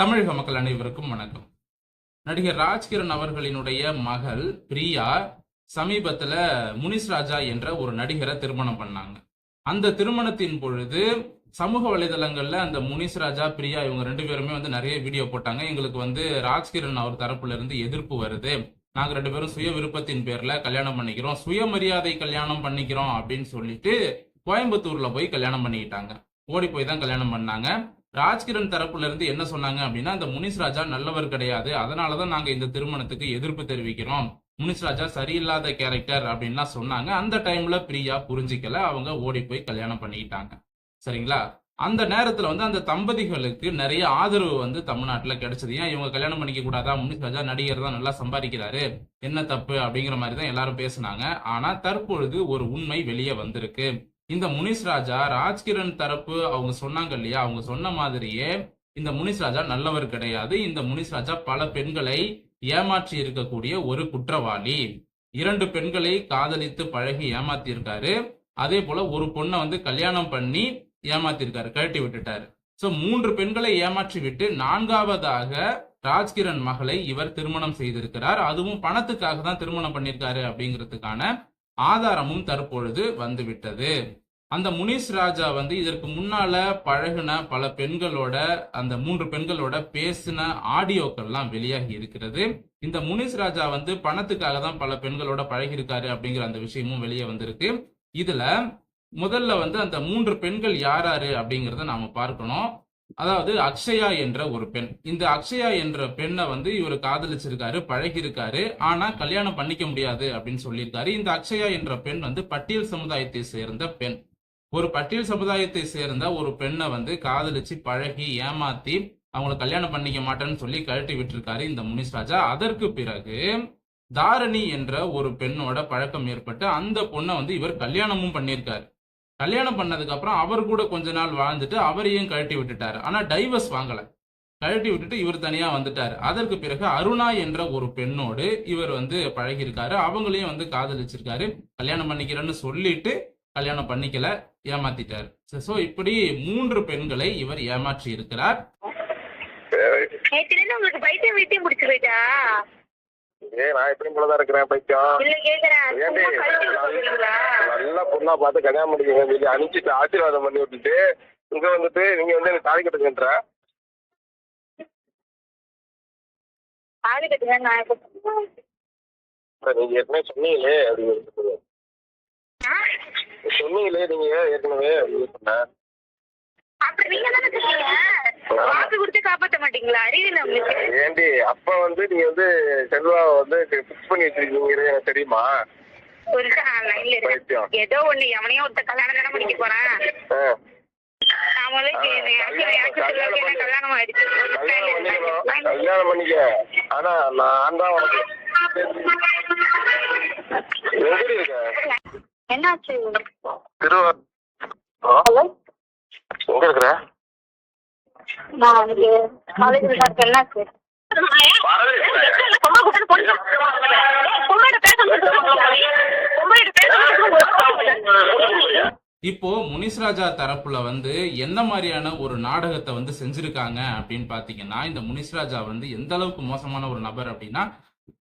தமிழக மக்கள் அனைவருக்கும் வணக்கம். நடிகர் ராஜ்கிரண் அவர்களினுடைய மகள் பிரியா சமீபத்துல முனிஸ் ராஜா என்ற ஒரு நடிகரை திருமணம் பண்ணாங்க. அந்த திருமணத்தின் பொழுது சமூக வலைதளங்கள்ல அந்த முனிஸ் ராஜா பிரியா இவங்க ரெண்டு பேருமே வந்து நிறைய வீடியோ போட்டாங்க. எங்களுக்கு வந்து ராஜ்கிரண் அவர் தரப்புல இருந்து எதிர்ப்பு வருது. நாங்க ரெண்டு பேரும் சுய விருப்பத்தின் பேர்ல கல்யாணம் பண்ணிக்கிறோம். சுயமரியாதை கல்யாணம் பண்ணிக்கிறோம் அப்படின்னு சொல்லிட்டு கோயம்புத்தூர்ல போய் கல்யாணம் பண்ணிக்கிட்டாங்க. ஓடி போய் தான் கல்யாணம் பண்ணாங்க. ராஜ்கிரண் தரப்புல இருந்து என்ன சொன்னாங்க அப்படின்னா இந்த முனிஸ் ராஜா நல்லவர் கிடையாது. அதனாலதான் நாங்க இந்த திருமணத்துக்கு எதிர்ப்பு தெரிவிக்கிறோம். முனிஸ் ராஜா சரியில்லாத கேரக்டர் அப்படின்லாம் சொன்னாங்க. அந்த டைம்ல பிரியா புரிஞ்சிக்கல. அவங்க ஓடி போய் கல்யாணம் பண்ணிக்கிட்டாங்க. சரிங்களா? அந்த நேரத்துல வந்து அந்த தம்பதிகளுக்கு நிறைய ஆதரவு வந்து தமிழ்நாட்டுல கிடைச்சது. ஏன் இவங்க கல்யாணம் பண்ணிக்க கூடாதா? முனிஷ் ராஜா நடிகர் தான் நல்லா சம்பாதிக்கிறாரு. என்ன தப்பு அப்படிங்கிற மாதிரி தான் எல்லாரும் பேசுனாங்க. ஆனா தற்பொழுது ஒரு உண்மை வெளியே வந்திருக்கு. இந்த முனிஷ் ராஜா ராஜ்கிரண் தரப்பு அவங்க சொன்னாங்க இல்லையா? அவங்க சொன்ன மாதிரியே இந்த முனிஷ் ராஜா நல்லவர் கிடையாது. இந்த முனிஷ் ராஜா பல பெண்களை ஏமாற்றி இருக்கக்கூடிய ஒரு குற்றவாளி. இரண்டு பெண்களை காதலித்து பழகி ஏமாத்திருக்காரு. அதே போல ஒரு பொண்ணை வந்து கல்யாணம் பண்ணி ஏமாத்திருக்காரு கழட்டி விட்டுட்டாரு. சோ மூன்று பெண்களை ஏமாற்றி விட்டு நான்காவதாக ராஜ்கிரண் மகளை இவர் திருமணம் செய்திருக்கிறார். அதுவும் பணத்துக்காக தான் திருமணம் பண்ணியிருக்காரு அப்படிங்கிறதுக்கான ஆதாரமும் தற்பொழுது வந்துவிட்டது. அந்த முனிஸ் ராஜா வந்து இதற்கு முன்னால பழகுன பல பெண்களோட அந்த மூன்று பெண்களோட பேசின ஆடியோக்கள்லாம் வெளியாகி இருக்கிறது. இந்த முனிஸ் ராஜா வந்து பணத்துக்காக தான் பல பெண்களோட பழகியிருக்காரு அப்படிங்கிற அந்த விஷயமும் வெளியே வந்திருக்கு. இதுல முதல்ல வந்து அந்த மூன்று பெண்கள் யாராரு அப்படிங்கிறத நாம பார்க்கணும். அதாவது அக்ஷயா என்ற ஒரு பெண். இந்த அக்ஷயா என்ற பெண்ணை வந்து இவர் காதலிச்சிருக்காரு பழகிருக்காரு ஆனா கல்யாணம் பண்ணிக்க முடியாது அப்படின்னு சொல்லியிருக்காரு. இந்த அக்ஷயா என்ற பெண் வந்து பட்டியல் சமுதாயத்தை சேர்ந்த பெண். ஒரு பட்டியல் சமுதாயத்தை சேர்ந்த ஒரு பெண்ணை வந்து காதலிச்சு பழகி ஏமாத்தி அவங்கள கல்யாணம் பண்ணிக்க மாட்டேன்னு சொல்லி கழட்டி விட்டுருக்காரு இந்த முனிஷ் ராஜா. அதற்கு பிறகு தாரணி என்ற ஒரு பெண்ணோட பழக்கம் ஏற்பட்டு அந்த பொண்ணை வந்து இவர் கல்யாணமும் பண்ணியிருக்காரு. கல்யாணம் பண்ணதுக்கு அப்புறம் அவர் கூட கொஞ்ச நாள் வாழ்ந்துட்டு அவரையும் கழட்டி விட்டுட்டாரு. ஆனா டைவர்ஸ் வாங்கல. கழட்டி விட்டுட்டு இவர் தனியா வந்துட்டாரு. அதற்கு பிறகு அருணா என்ற ஒரு பெண்ணோடு இவர் வந்து பழகியிருக்காரு. அவங்களையும் வந்து காதலிச்சிருக்காரு. கல்யாணம் பண்ணிக்கிறேன்னு சொல்லிட்டு கல்யாணம் பண்ணிக்கல ஏமாத்திட்டாரு. சோ இப்படி மூன்று பெண்களை இவர் ஏமாற்றி இருக்கிறார். உங்களுக்கு பைத்தியம் வைத்தியம் பிடிச்சு போயிட்டா ஏய் நான் எப்படியும் போலதான் இருக்கிறேன் பைத்தியம். நல்ல பொண்ணா பார்த்து கல்யாணம் பண்ணிக்கங்க சொல்லி அனுப்பிச்சிட்டு ஆசீர்வாதம் பண்ணி விட்டுட்டு இங்க வந்துட்டு நீங்க வந்து எனக்கு தாலி கட்டுங்கன்ற. கட்டுங்க நான் நீங்க ஏற்கனவே சொன்னீங்களே அப்படின்னு? சொன்னீங்களே நீங்க ஏற்கனவே அப்புறம் நீங்க தானே சொன்னீங்க வாக்கு கொடுத்து காப்பாத்த மாட்டீங்களா? அறிவில்ல உங்களுக்கு? ஏண்டி அப்ப வந்து நீங்க வந்து செல்வாவை வந்து ஃபிக்ஸ் பண்ணி வச்சிருக்கீங்க எனக்கு தெரியுமா? ஏதோ ஒண்ணு எவனையும் ஒருத்த கல்யாணம் தானே பண்ணிக்க போறான். கல்யாணம் பண்ணிக்க. ஆனா நான் தான் உனக்கு இருக்க? என்னாச்சு? திருவா ஹலோ? எங்க இருக்கிற? நான் வந்து காலேஜ்ல தான் இருக்கேன் என்னாச்சு இப்போ முனிஸ் ராஜா தரப்புல வந்து எந்த மாதிரியான ஒரு நாடகத்தை வந்து செஞ்சிருக்காங்க அப்படின்னு பாத்தீங்கன்னா இந்த முனிஸ் ராஜா வந்து எந்த அளவுக்கு மோசமான ஒரு நபர் அப்படின்னா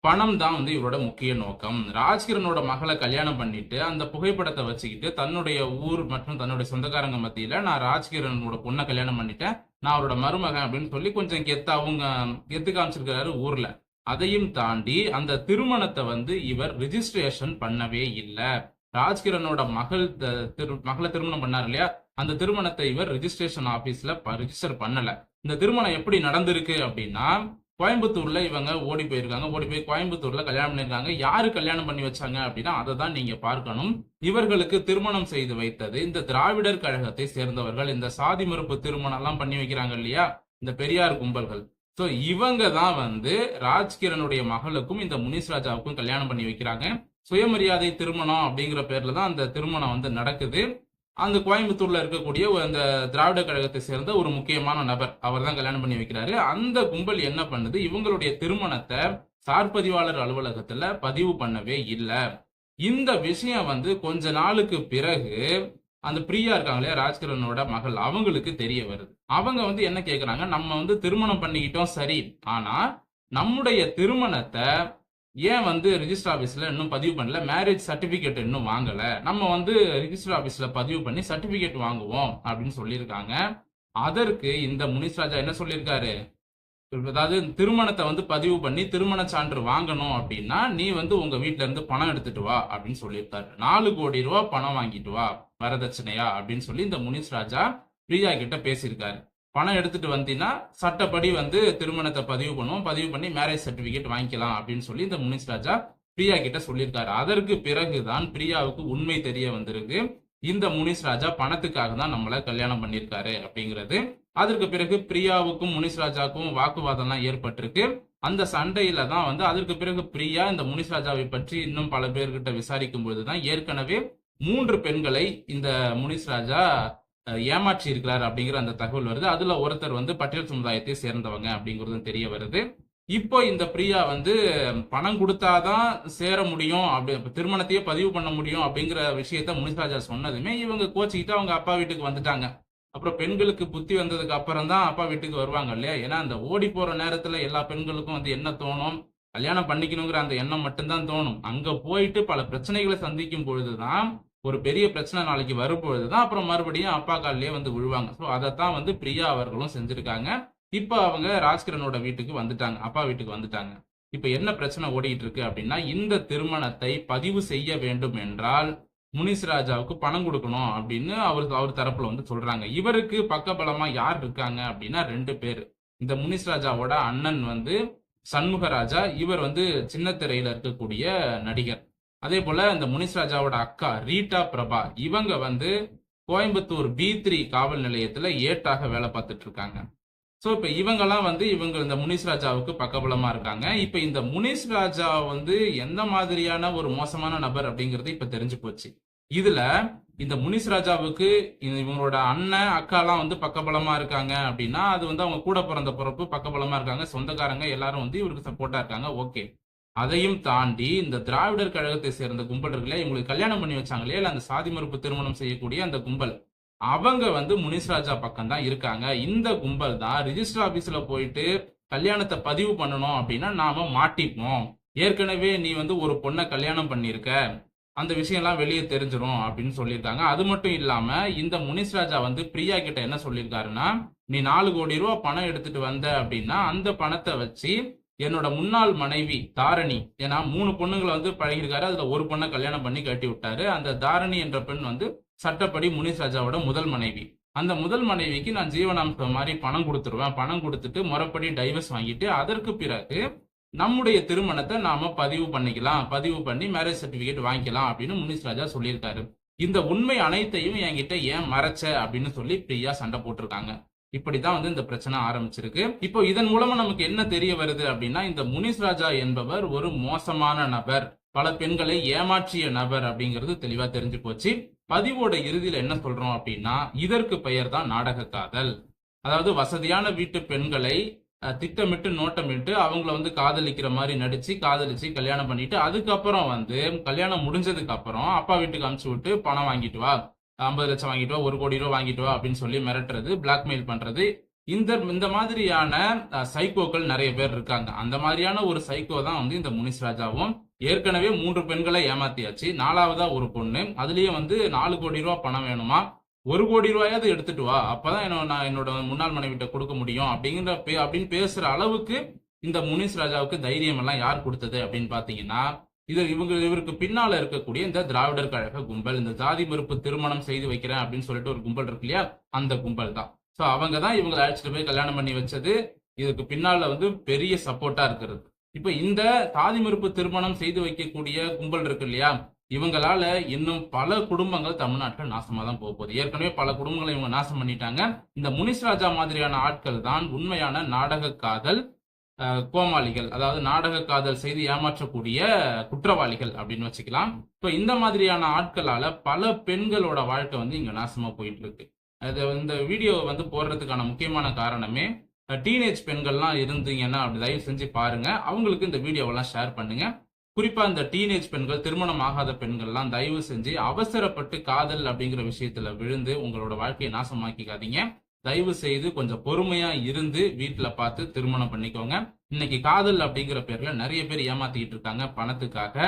பணம் தான் வந்து இவரோட முக்கிய நோக்கம். ராஜ்கிரனோட மகளை கல்யாணம் பண்ணிட்டு அந்த புகைப்படத்தை வச்சுக்கிட்டு தன்னுடைய ஊர் மற்றும் தன்னுடைய சொந்தக்காரங்க மத்தியில நான் ராஜ்கிரனோட பொண்ணை கல்யாணம் பண்ணிட்டேன். நான் அவரோட மருமகன் அப்படின்னு சொல்லி கொஞ்சம் கெத்து அவங்க கெத்து காமிச்சிருக்கிறாரு ஊர்ல. அதையும் தாண்டி அந்த திருமணத்தை வந்து இவர் ரிஜிஸ்ட்ரேஷன் பண்ணவே இல்லை. ராஜ்கிரனோட மகள் த- திரு மகளை திருமணம் பண்ணார் இல்லையா? அந்த திருமணத்தை இவர் ரிஜிஸ்ட்ரேஷன் ஆபீஸ்ல ரிஜிஸ்டர் பண்ணல. இந்த திருமணம் எப்படி நடந்திருக்கு அப்படின்னா கோயம்புத்தூர்ல இவங்க ஓடி போயிருக்காங்க ஓடி போய் கோயம்புத்தூர்ல கல்யாணம் பண்ணிருக்காங்க யாரு கல்யாணம் பண்ணி வச்சாங்க அப்படின்னா அதை தான் நீங்க பார்க்கணும். இவர்களுக்கு திருமணம் செய்து வைத்தது இந்த திராவிடர் கழகத்தை சேர்ந்தவர்கள் இந்த சாதி மறுப்பு திருமணம் எல்லாம் பண்ணி வைக்கிறாங்க இல்லையா? இந்த பெரியார் கும்பல்கள். சோ இவங்க தான் வந்து ராஜ்கிரனுடைய மகளுக்கும் இந்த முனிஷ் ராஜாவுக்கும் கல்யாணம் பண்ணி வைக்கிறாங்க. சுயமரியாதை திருமணம் அப்படிங்கிற பேர்ல தான் அந்த திருமணம் வந்து நடக்குது. அந்த கோயம்புத்தூர்ல இருக்கக்கூடிய ஒரு அந்த திராவிட கழகத்தை சேர்ந்த ஒரு முக்கியமான நபர். அவர் தான் கல்யாணம் பண்ணி வைக்கிறாரு. அந்த கும்பல் என்ன பண்ணுது? இவங்களுடைய திருமணத்தை சார்பதிவாளர் அலுவலகத்துல பதிவு பண்ணவே இல்லை. இந்த விஷயம் வந்து கொஞ்ச நாளுக்கு பிறகு அந்த பிரியா இருக்காங்களே ராஜ்கிரனோட மகள் அவங்களுக்கு தெரிய வருது. அவங்க வந்து என்ன கேக்குறாங்க? நம்ம வந்து திருமணம் பண்ணிக்கிட்டோம் சரி. ஆனா நம்முடைய திருமணத்தை ஏன் வந்து ரிஜிஸ்டர் ஆஃபீஸில் இன்னும் பதிவு பண்ணல? மேரேஜ் சர்டிஃபிகேட் இன்னும் வாங்கலை. நம்ம வந்து ரிஜிஸ்டர் ஆஃபீஸில் பதிவு பண்ணி சர்டிஃபிகேட் வாங்குவோம் அப்படின்னு சொல்லியிருக்காங்க. அதற்கு இந்த முனிஷ் ராஜா என்ன சொல்லியிருக்காரு? அதாவது திருமணத்தை வந்து பதிவு பண்ணி திருமண சான்று வாங்கணும் அப்படின்னா நீ வந்து உங்க வீட்டுல இருந்து பணம் எடுத்துட்டு வா அப்படின்னு சொல்லியிருக்காரு. நாலு கோடி ரூபா பணம் வாங்கிட்டு வா வரதட்சணையா அப்படின்னு சொல்லி இந்த முனிஸ் ராஜா பிரியா கிட்ட பேசியிருக்காரு. பணம் எடுத்துட்டு வந்தீங்கன்னா சட்டப்படி வந்து திருமணத்தை பதிவு பண்ணுவோம். பதிவு பண்ணி மேரேஜ் சர்டிபிகேட் வாங்கிக்கலாம் அப்படின்னு சொல்லி இந்த முனிஸ் ராஜா பிரியா கிட்ட சொல்லியிருக்காரு. அதற்கு பிறகுதான் பிரியாவுக்கு உண்மை தெரிய வந்திருக்கு. இந்த முனிஸ் ராஜா பணத்துக்காக தான் நம்மளை கல்யாணம் பண்ணியிருக்காரு அப்படிங்கிறது. அதற்கு பிறகு பிரியாவுக்கும் முனிஸ் ராஜாவுக்கும் வாக்குவாதம்லாம் ஏற்பட்டிருக்கு. அந்த சண்டையில தான் வந்து அதற்கு பிறகு பிரியா இந்த முனிஸ் ராஜாவை பற்றி இன்னும் பல பேர்கிட்ட விசாரிக்கும் பொழுதுதான் ஏற்கனவே மூன்று பெண்களை இந்த முனிஸ் ராஜா ஏமாற்றி இருக்கிறார் அப்படிங்கிற அந்த தகவல் வருது. அதுல ஒருத்தர் வந்து பட்டியல் சமுதாயத்தை சேர்ந்தவங்க அப்படிங்கிறதும் தெரிய வருது. இப்போ இந்த பிரியா வந்து பணம் கொடுத்தாதான் சேர முடியும். அப்படி திருமணத்தையே பதிவு பண்ண முடியும் அப்படிங்கிற விஷயத்த முனிஸ் சொன்னதுமே இவங்க கோச்சிக்கிட்டு அவங்க அப்பா வீட்டுக்கு வந்துட்டாங்க. அப்புறம் பெண்களுக்கு புத்தி வந்ததுக்கு அப்புறம் தான் அப்பா வீட்டுக்கு வருவாங்க இல்லையா? ஏன்னா அந்த ஓடி போற நேரத்துல எல்லா பெண்களுக்கும் வந்து என்ன தோணும்? கல்யாணம் பண்ணிக்கணுங்கிற அந்த எண்ணம் மட்டும்தான் தோணும். அங்க போயிட்டு பல பிரச்சனைகளை சந்திக்கும் பொழுதுதான் ஒரு பெரிய பிரச்சனை நாளைக்கு வரும்பொழுது தான் அப்புறம் மறுபடியும் அப்பா காலிலேயே வந்து விழுவாங்க. ஸோ அதைத்தான் வந்து பிரியா அவர்களும் செஞ்சிருக்காங்க. இப்போ அவங்க ராஜ்கிரனோட வீட்டுக்கு வந்துட்டாங்க. அப்பா வீட்டுக்கு வந்துட்டாங்க. இப்போ என்ன பிரச்சனை ஓடிட்டு இருக்கு அப்படின்னா இந்த திருமணத்தை பதிவு செய்ய வேண்டும் என்றால் முனிஸ் ராஜாவுக்கு பணம் கொடுக்கணும் அப்படின்னு அவர் அவர் தரப்புல வந்து சொல்றாங்க. இவருக்கு பக்கபலமா யார் இருக்காங்க அப்படின்னா ரெண்டு பேர். இந்த முனிஸ் ராஜாவோட அண்ணன் வந்து சண்முகராஜா இவர் வந்து சின்ன திரையில இருக்கக்கூடிய நடிகர். அதே போல இந்த முனிஷ்ராஜாவோட அக்கா ரீட்டா பிரபா இவங்க வந்து கோயம்புத்தூர் பி த்ரீ காவல் நிலையத்துல ஏட்டாக வேலை பார்த்துட்டு இருக்காங்க. ஸோ இப்போ இவங்கெல்லாம் வந்து இவங்க இந்த முனிஷ்ராஜாவுக்கு பக்கபலமா இருக்காங்க. இப்போ இந்த முனிஷ் ராஜா வந்து எந்த மாதிரியான ஒரு மோசமான நபர் அப்படிங்கிறது இப்போ தெரிஞ்சு போச்சு. இதுல இந்த முனிஷ்ராஜாவுக்கு இவங்களோட அண்ணன் அக்காலாம் வந்து பக்கபலமா இருக்காங்க அப்படின்னா அது வந்து அவங்க கூட பிறந்த பிறப்பு பக்கபலமா இருக்காங்க. சொந்தக்காரங்க எல்லாரும் வந்து இவருக்கு சப்போர்ட்டா இருக்காங்க. ஓகே அதையும் தாண்டி இந்த திராவிடர் கழகத்தை சேர்ந்த கும்பலர்களே இவங்களுக்கு கல்யாணம் பண்ணி வச்சாங்களே இல்லை அந்த சாதி மறுப்பு திருமணம் செய்யக்கூடிய அந்த கும்பல். அவங்க வந்து முனிஸ்ராஜா பக்கம் தான் இருக்காங்க. இந்த கும்பல் தான் ரிஜிஸ்டர் ஆபீஸ்ல போயிட்டு கல்யாணத்தை பதிவு பண்ணணும் அப்படின்னா நாம மாட்டிப்போம். ஏற்கனவே நீ வந்து ஒரு பொண்ணை கல்யாணம் பண்ணியிருக்க. அந்த விஷயம்லாம் வெளியே தெரிஞ்சிடும் அப்படின்னு சொல்லியிருக்காங்க. அது மட்டும் இல்லாம இந்த முனிஸ் ராஜா வந்து பிரியா கிட்ட என்ன சொல்லியிருக்காருன்னா நீ நாலு கோடி ரூபா பணம் எடுத்துட்டு வந்த அப்படின்னா அந்த பணத்தை வச்சு என்னோட முன்னாள் மனைவி தாரணி. ஏன்னா மூணு பொண்ணுங்களை வந்து பழகிருக்காரு அதுல ஒரு பொண்ணை கல்யாணம் பண்ணி கட்டி விட்டாரு அந்த தாரணி என்ற பெண் வந்து சட்டப்படி முனிஷ் ராஜாவோட முதல் மனைவி. அந்த முதல் மனைவிக்கு நான் ஜீவனாம்சம் மாதிரி பணம் கொடுத்துருவேன். பணம் கொடுத்துட்டு முறைப்படி டைவர்ஸ் வாங்கிட்டு அதற்கு பிறகு நம்முடைய திருமணத்தை நாம பதிவு பண்ணிக்கலாம். பதிவு பண்ணி மேரேஜ் சர்டிபிகேட் வாங்கிக்கலாம் அப்படின்னு முனிஷ் ராஜா சொல்லியிருக்காரு. இந்த உண்மை அனைத்தையும் என்கிட்ட ஏன் மறைச்ச அப்படின்னு சொல்லி பிரியா சண்டை போட்டிருக்காங்க. இப்படிதான் வந்து இந்த பிரச்சனை ஆரம்பிச்சிருக்கு. இப்போ இதன் மூலமா நமக்கு என்ன தெரிய வருது அப்படின்னா இந்த முனிஸ் ராஜா என்பவர் ஒரு மோசமான நபர். பல பெண்களை ஏமாற்றிய நபர் அப்படிங்கிறது தெளிவா தெரிஞ்சு போச்சு. பதிவோட இறுதியில என்ன சொல்றோம் அப்படின்னா இதற்கு பெயர் தான் நாடக காதல். அதாவது வசதியான வீட்டு பெண்களை திட்டமிட்டு நோட்டமிட்டு அவங்கள வந்து காதலிக்கிற மாதிரி நடிச்சு காதலிச்சு கல்யாணம் பண்ணிட்டு அதுக்கப்புறம் வந்து கல்யாணம் முடிஞ்சதுக்கு அப்புறம் அப்பா வீட்டுக்கு அனுப்பிச்சு விட்டு பணம் வாங்கிட்டு வா. ஐம்பது லட்சம் வாங்கிட்டு வா ஒரு கோடி ரூபா வாங்கிட்டு வா அப்படின்னு சொல்லி மிரட்டுறது பிளாக்மெயில் பண்றது. இந்த இந்த மாதிரியான சைக்கோக்கள் நிறைய பேர் இருக்காங்க. அந்த மாதிரியான ஒரு சைக்கோ தான் வந்து இந்த முனிஸ் ராஜாவும். ஏற்கனவே மூன்று பெண்களை ஏமாத்தியாச்சு. நாலாவதா ஒரு பொண்ணு. அதுலயே வந்து நாலு கோடி ரூபா பணம் வேணுமா? ஒரு கோடி ரூபாயாவது எடுத்துட்டு வா. அப்பதான் என்ன நான் என்னோட முன்னாள் மனைவிட்ட கொடுக்க முடியும் அப்படிங்கிற பே- அப்படின்னு பேசுற அளவுக்கு இந்த முனிஸ் ராஜாவுக்கு தைரியம் எல்லாம் யார் கொடுத்தது அப்படின்னு பாத்தீங்கன்னா இது இவங்க இவருக்கு பின்னால இருக்கக்கூடிய இந்த திராவிடர் கழக கும்பல் இந்த ஜாதி மறுப்பு திருமணம் செய்து வைக்கிறேன் அப்படின்னு சொல்லிட்டு ஒரு கும்பல் இருக்கு இல்லையா? அந்த கும்பல் தான். சோ அவங்க தான் இவங்களை அழைச்சிட்டு போய் கல்யாணம் பண்ணி வச்சது. இதுக்கு பின்னால வந்து பெரிய சப்போர்ட்டா இருக்கிறது. இப்ப இந்த தாதி மறுப்பு திருமணம் செய்து வைக்கக்கூடிய கும்பல் இருக்கு இல்லையா? இவங்களால இன்னும் பல குடும்பங்கள் தமிழ்நாட்டில் நாசமா தான் போக போகுது. ஏற்கனவே பல குடும்பங்களை இவங்க நாசம் பண்ணிட்டாங்க. இந்த முனிஸ் ராஜா மாதிரியான ஆட்கள் தான் உண்மையான நாடக காதல் கோமாளிகள் அதாவது நாடக காதல் செய்து ஏமாற்றக்கூடிய குற்றவாளிகள் அப்படின்னு வச்சுக்கலாம். இப்போ இந்த மாதிரியான ஆட்களால பல பெண்களோட வாழ்க்கை வந்து இங்க நாசமா போயிட்டு இருக்கு அது இந்த வீடியோ வந்து போடுறதுக்கான முக்கியமான காரணமே டீனேஜ் பெண்கள்லாம் இருந்தீங்கன்னா அப்படி தயவு செஞ்சு பாருங்க. அவங்களுக்கு இந்த வீடியோவெல்லாம் ஷேர் பண்ணுங்க. குறிப்பா இந்த டீனேஜ் பெண்கள் திருமணம் ஆகாத பெண்கள்லாம் தயவு செஞ்சு அவசரப்பட்டு காதல் அப்படிங்கிற விஷயத்துல விழுந்து உங்களோட வாழ்க்கையை நாசமாக்கிக்காதீங்க. தயவு செய்து கொஞ்சம் பொறுமையா இருந்து வீட்டுல பார்த்து திருமணம் பண்ணிக்கோங்க. இன்னைக்கு காதல் அப்படிங்கிற பேர்ல நிறைய பேர் ஏமாத்திக்கிட்டு இருக்காங்க பணத்துக்காக.